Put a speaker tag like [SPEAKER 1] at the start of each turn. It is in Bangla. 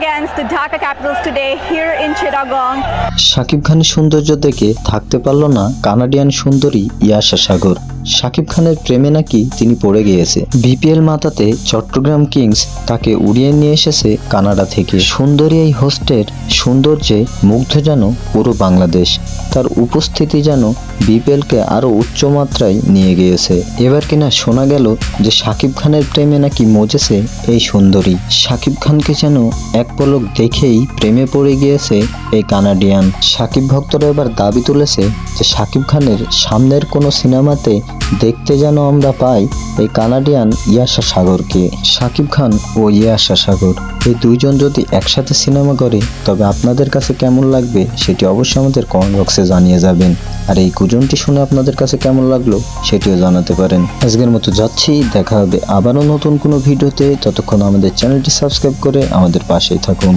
[SPEAKER 1] against the Dhaka Capitals today here in Chittagong.
[SPEAKER 2] Shakib খানের সৌন্দর্য দেখে থাকতে পারল না কানাডিয়ান সুন্দরী ইয়াশা সাগর। শাকিব খানের প্রেমে নাকি তিনি পড়ে গিয়েছে। বিপিএল মাতাতে চট্টগ্রাম কিংস তাকে উড়িয়ে নিয়ে এসেছে কানাডা থেকে। সুন্দরী এই হোস্টের সৌন্দর্যে মুগ্ধ যেন পুরো বাংলাদেশ। তার উপস্থিতি যেন বিপিএলকে আরও উচ্চ মাত্রায় নিয়ে গিয়েছে। এবার কিনা শোনা গেল যে শাকিব খানের প্রেমে নাকি মজেছে এই সুন্দরী। শাকিব খানকে যেন এক পলক দেখেই প্রেমে পড়ে গিয়েছে এই কানাডিয়ান। শাকিব ভক্তরা এবার দাবি তুলেছে যে শাকিব খানের সামনের কোনো সিনেমাতে দেখতে যেন আমরা পাই এই কানাডিয়ান ইয়াশা সাগরকে শাকিব খান ও ইয়াশা সাগর। এই দুইজন যদি একসাথে সিনেমা করে, তবে আপনাদের কাছে কেমন লাগবে সেটি অবশ্যই আমাদের কমেন্ট বক্সে জানিয়ে যাবেন। আর এই গুজনটি শুনে আপনাদের কাছে কেমন লাগল সেটিও জানাতে পারেন। আজকের মতো যাচ্ছি, দেখা হবে আবারও নতুন কোনো ভিডিওতে। ততক্ষণ আমাদের চ্যানেলটি সাবস্ক্রাইব করে আমাদের পাশেই থাকুন।